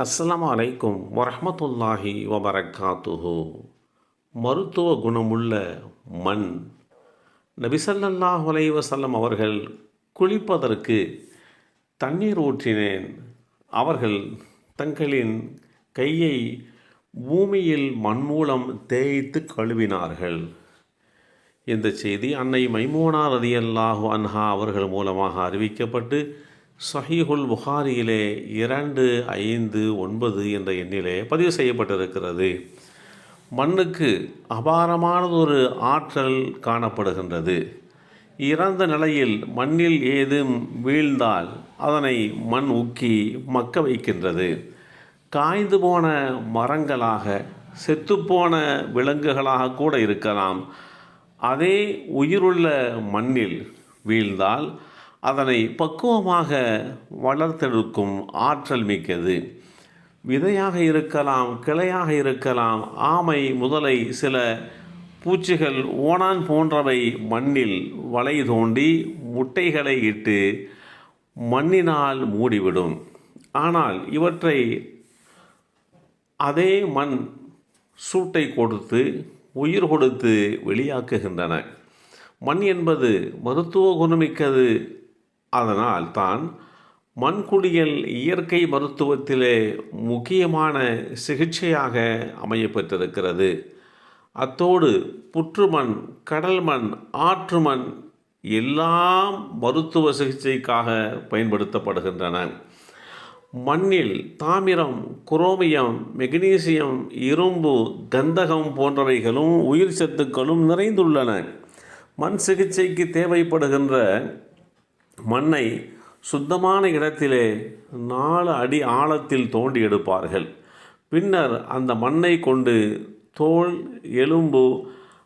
அஸ்லாம் அலைக்கும் வரமத்துல்லாஹி வபரக்காத்துஹு. மருத்துவ குணமுள்ள மண். நபிசல்லாஹ் அலைஹி அவர்கள் குளிப்பதற்கு தண்ணீர் ஊற்றினேன். அவர்கள் தங்களின் கையை பூமியில் மண் மூலம் தேய்த்து கழுவினார்கள். இந்த செய்தி அன்னை மைமூனா ரதியல்லாஹு அன்ஹா அவர்கள் மூலமாக அறிவிக்கப்பட்டு சஹீஹுல் புகாரியிலே இரண்டு ஐந்து ஒன்பது என்ற எண்ணிலே பதிவு செய்யப்பட்டிருக்கிறது. மண்ணுக்கு அபாரமானதொரு ஆற்றல் காணப்படுகின்றது. இறந்த நிலையில் மண்ணில் ஏதும் வீழ்ந்தால் அதனை மண் உக்கி மக்க வைக்கின்றது. காய்ந்து போன மரங்களாக செத்துப்போன விலங்குகளாக கூட இருக்கலாம். அதே உயிருள்ள மண்ணில் வீழ்ந்தால் அதனை பக்குவமாக வளர்த்தெடுக்கும் ஆற்றல் மிக்கது. விதையாக இருக்கலாம் கிளையாக இருக்கலாம் ஆமை முதலை சில பூச்சிகள் ஓணான் போன்றவை மண்ணில் வலை தோண்டி முட்டைகளை இட்டு மண்ணினால் மூடிவிடும். ஆனால் இவற்றை அதே மண் சூட்டை கொடுத்து உயிர் கொடுத்து வெளியாக்குகின்றன. மண் என்பது மருத்துவ குணமிக்கது. அதனால் தான் மண்குடியல் இயற்கை மருத்துவத்திலே முக்கியமான சிகிச்சையாக அமையப்பெற்றிருக்கிறது. அத்தோடு புற்றுமண் கடல் மண் ஆற்று மண் எல்லாம் மருத்துவ சிகிச்சைக்காக பயன்படுத்தப்படுகின்றன. மண்ணில் தாமிரம் குரோமியம் மெக்னீசியம் இரும்பு கந்தகம் போன்றவைகளும் உயிர் சத்துக்களும் நிறைந்துள்ளன. மண் சிகிச்சைக்கு தேவைப்படுகின்ற மண்ணை சுத்தமான இடத்திலே நாலு அடி ஆழத்தில் தோண்டி எடுப்பார்கள். பின்னர் அந்த மண்ணை கொண்டு தோல் எலும்பு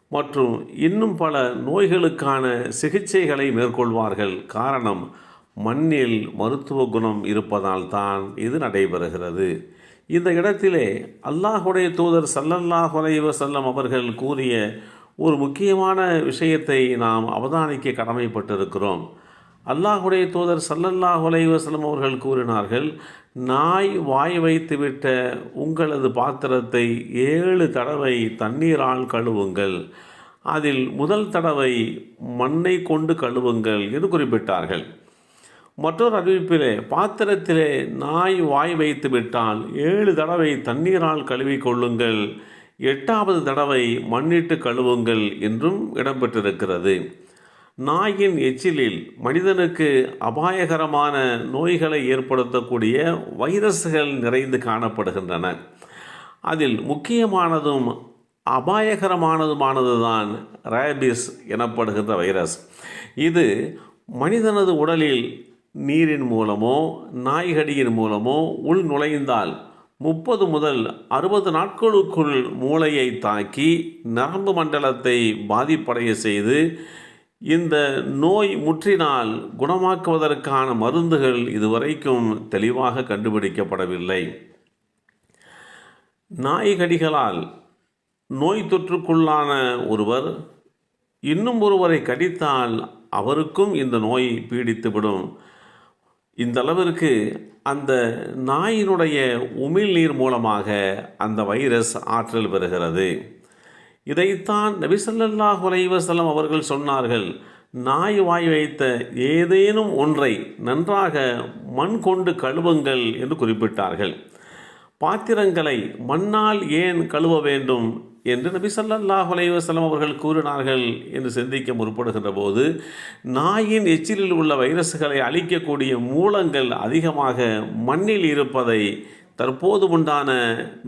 மற்றும் இன்னும் பல நோய்களுக்கான சிகிச்சைகளை மேற்கொள்வார்கள். காரணம் மண்ணில் மருத்துவ குணம் இருப்பதால் தான் இது நடைபெறுகிறது. இந்த இடத்திலே அல்லாஹுடைய தூதர் சல்லல்லாஹ் செல்லம் அவர்கள் கூறிய ஒரு முக்கியமான விஷயத்தை நாம் அவதானிக்க கடமைப்பட்டிருக்கிறோம். அல்லாஹுடைய தூதர் சல்லல்லாஹ் செல்லம் அவர்கள் கூறினார்கள் நாய் வாய் வைத்துவிட்ட உங்களது பாத்திரத்தை ஏழு தடவை தண்ணீரால் கழுவுங்கள். அதில் முதல் தடவை மண்ணை கொண்டு கழுவுங்கள் என்று குறிப்பிட்டார்கள். மற்றொரு அறிவிப்பிலே பாத்திரத்திலே நாய் வாய் வைத்து விட்டால் ஏழு தடவை தண்ணீரால் கழுவி கொள்ளுங்கள். எட்டாவது தடவை மண்ணிட்டு கழுவுங்கள் என்றும் இடம்பெற்றிருக்கிறது. நாயின் எச்சிலில் மனிதனுக்கு அபாயகரமான நோய்களை ஏற்படுத்தக்கூடிய வைரஸ்கள் நிறைந்து காணப்படுகின்றன. அதில் முக்கியமானதும் அபாயகரமானதுமானது தான் ரேபிஸ் எனப்படுகின்ற வைரஸ். இது மனிதனது உடலில் நீரின் மூலமோ நாய்கடியின் மூலமோ உள் நுழைந்தால் முப்பது முதல் அறுபது நாட்களுக்குள் மூளையை தாக்கி நரம்பு மண்டலத்தை பாதிப்படைய செய்து இந்த நோய் முற்றினால் குணமாக்குவதற்கான மருந்துகள் இதுவரைக்கும் தெளிவாக கண்டுபிடிக்கப்படவில்லை. நாய்கடிகளால் நோய் தொற்றுக்குள்ளான ஒருவர் இன்னும் ஒருவரை கடித்தால் அவருக்கும் இந்த நோய் பீடித்துவிடும். இந்த அளவிற்கு அந்த நாயினுடைய உமிழ்நீர் மூலமாக அந்த வைரஸ் ஆற்றல் பெறுகிறது. இதைத்தான் நபிசல்லாஹ் உலைவசலம் அவர்கள் சொன்னார்கள். நாய் வாய் வைத்த ஏதேனும் ஒன்றை நன்றாக மண் கொண்டு கழுவுங்கள் என்று குறிப்பிட்டார்கள். பாத்திரங்களை மண்ணால் ஏன் கழுவ வேண்டும் என்று நபி சல்லாஹ் அலைவசலம் அவர்கள் கூறினார்கள் என்று சிந்திக்க முற்படுகின்ற போது நாயின் எச்சிலில் உள்ள வைரஸ்களை அழிக்கக்கூடிய மூலங்கள் அதிகமாக மண்ணில் இருப்பதை தற்போது உண்டான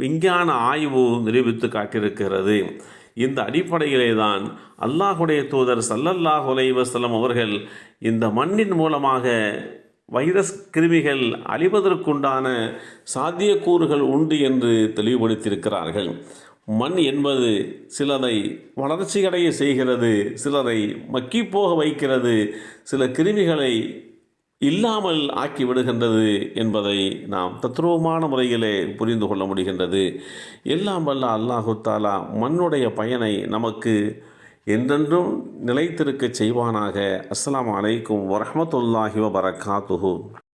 விஞ்ஞான ஆய்வு நிரூபித்து காட்டியிருக்கிறது. இந்த அடிப்படையிலே தான் அல்லாஹுடைய தூதர் சல்லல்லாஹ் உலைவசலம் அவர்கள் இந்த மண்ணின் மூலமாக வைரஸ் கிருமிகள் அழிவதற்குண்டான சாத்தியக்கூறுகள் உண்டு என்று தெளிவுபடுத்தியிருக்கிறார்கள். மண் என்பது சிலரை வளர்ச்சியடைய செய்கிறது சிலரை மக்கி போக வைக்கிறது சில கிருமிகளை இல்லாமல் ஆக்கி விடுகின்றது என்பதை நாம் தத்ரூபமான முறையிலே புரிந்து கொள்ள முடிகின்றது. எல்லாம் வல்ல அல்லாஹு தாலா மண்ணுடைய பயனை நமக்கு என்றென்றும் நிலைத்திருக்கச் செய்வானாக. அஸ்லாம் அலைக்கும் வரமத்துல்லாஹி வபரகாத்துஹு.